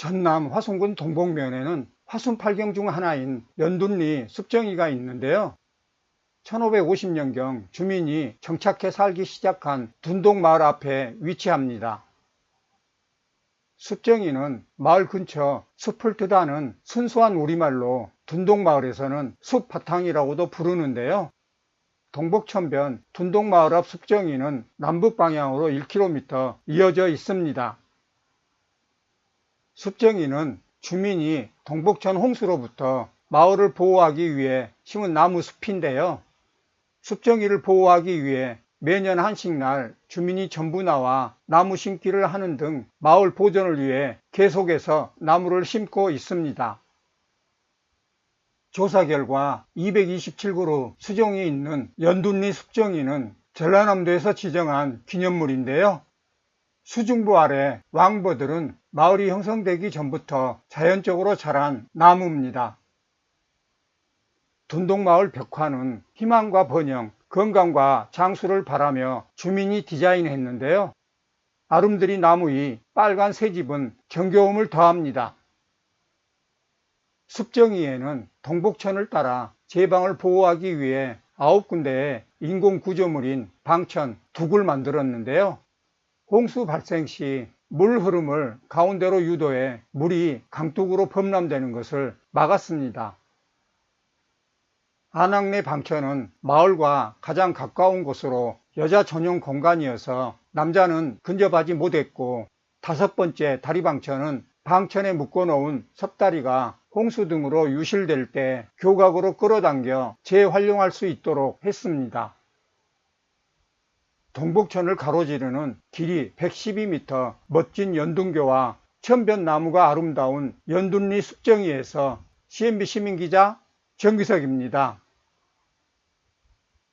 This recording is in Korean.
전남 화순군 동복면에는 화순팔경 중 하나인 연둔리 숲정이가 있는데요. 1550년경 주민이 정착해 살기 시작한 둔동마을 앞에 위치합니다. 숲정이는 마을 근처 숲을 뜻하는 순수한 우리말로 둔동마을에서는 숲바탕이라고도 부르는데요. 동북천변 둔동마을 앞 숲정이는 남북 방향으로 1km 이어져 있습니다. 숲정이는 주민이 동북천 홍수로부터 마을을 보호하기 위해 심은 나무 숲인데요. 숲정이를 보호하기 위해 매년 한식 날 주민이 전부 나와 나무 심기를 하는 등 마을 보존을 위해 계속해서 나무를 심고 있습니다. 조사 결과 227그루 수종이 있는 연둔리 숲정이는 전라남도에서 지정한 기념물인데요. 수중부 아래 왕버들은 마을이 형성되기 전부터 자연적으로 자란 나무입니다. 둔동마을 벽화는 희망과 번영, 건강과 장수를 바라며 주민이 디자인했는데요. 아름드리 나무의 빨간 새집은 정겨움을 더합니다. 숲정이에는 동북천을 따라 제방을 보호하기 위해 아홉 군데의 인공 구조물인 방천 둑을 만들었는데요. 홍수 발생 시 물 흐름을 가운데로 유도해 물이 강둑으로 범람되는 것을 막았습니다. 안악내 방천은 마을과 가장 가까운 곳으로 여자 전용 공간이어서 남자는 근접하지 못했고 다섯 번째 다리 방천은 방천에 묶어놓은 섭다리가 홍수 등으로 유실될 때 교각으로 끌어당겨 재활용할 수 있도록 했습니다. 동북천을 가로지르는 길이 112m 멋진 연dun교와 천변나무가 아름다운 연둔리 숲정이에서 CNB 시민기자 정기석입니다.